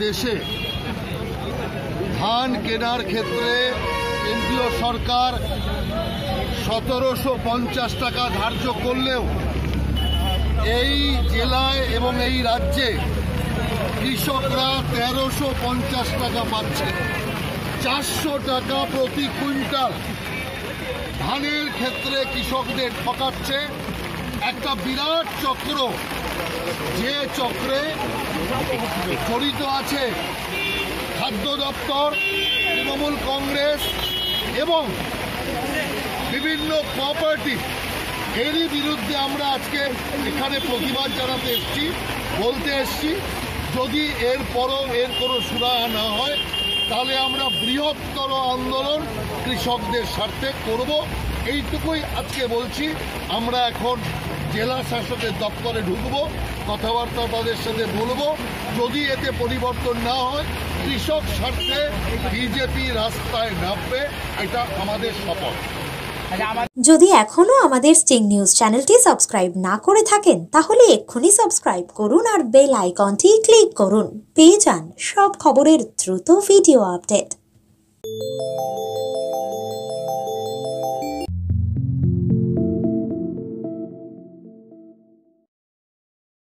দেশে ধান কেনার ক্ষেত্রে কেন্দ্রীয় সরকার সতেরোশো পঞ্চাশ টাকা ধার্য করলেও এই জেলায় এবং এই রাজ্যে কৃষকরা তেরোশো পঞ্চাশ টাকা পাচ্ছে। চারশো টাকা প্রতি কুইন্টাল ধানের ক্ষেত্রে কৃষকদের ঠকাচ্ছে। একটা বিরাট চক্র। যে চক্রে জড়িত আছে খাদ্য দপ্তর, তৃণমূল কংগ্রেস এবং বিভিন্ন কোঅপারেটিভ। এরই বিরুদ্ধে আমরা আজকে এখানে প্রতিবাদ জানাতে এসেছি, বলতে এসেছি, যদি এর পরও এর কোনো সুরাহা না হয়, তাহলে আমরা বৃহত্তর আন্দোলন কৃষকদের স্বার্থে করব। এইটুকুই আজকে বলছি। আমরা এখন জেলা শাসকের দপ্তরে ঢুকবো কথাবার্তা তাদের সাথে বলব। যদি এতে পরিবর্তন না হয় কৃষক স্বার্থে বিজেপি রাস্তায় নামবে এটা আমাদের শপথ। যদি এখনও আমাদের স্টিং নিউজ চ্যানেলটি সাবস্ক্রাইব না করে থাকেন তাহলে এক্ষুনি সাবস্ক্রাইব করুন আর বেল আইকনটি ক্লিক করুন। পেয়ে যান সব খবরের দ্রুত ভিডিও আপডেট।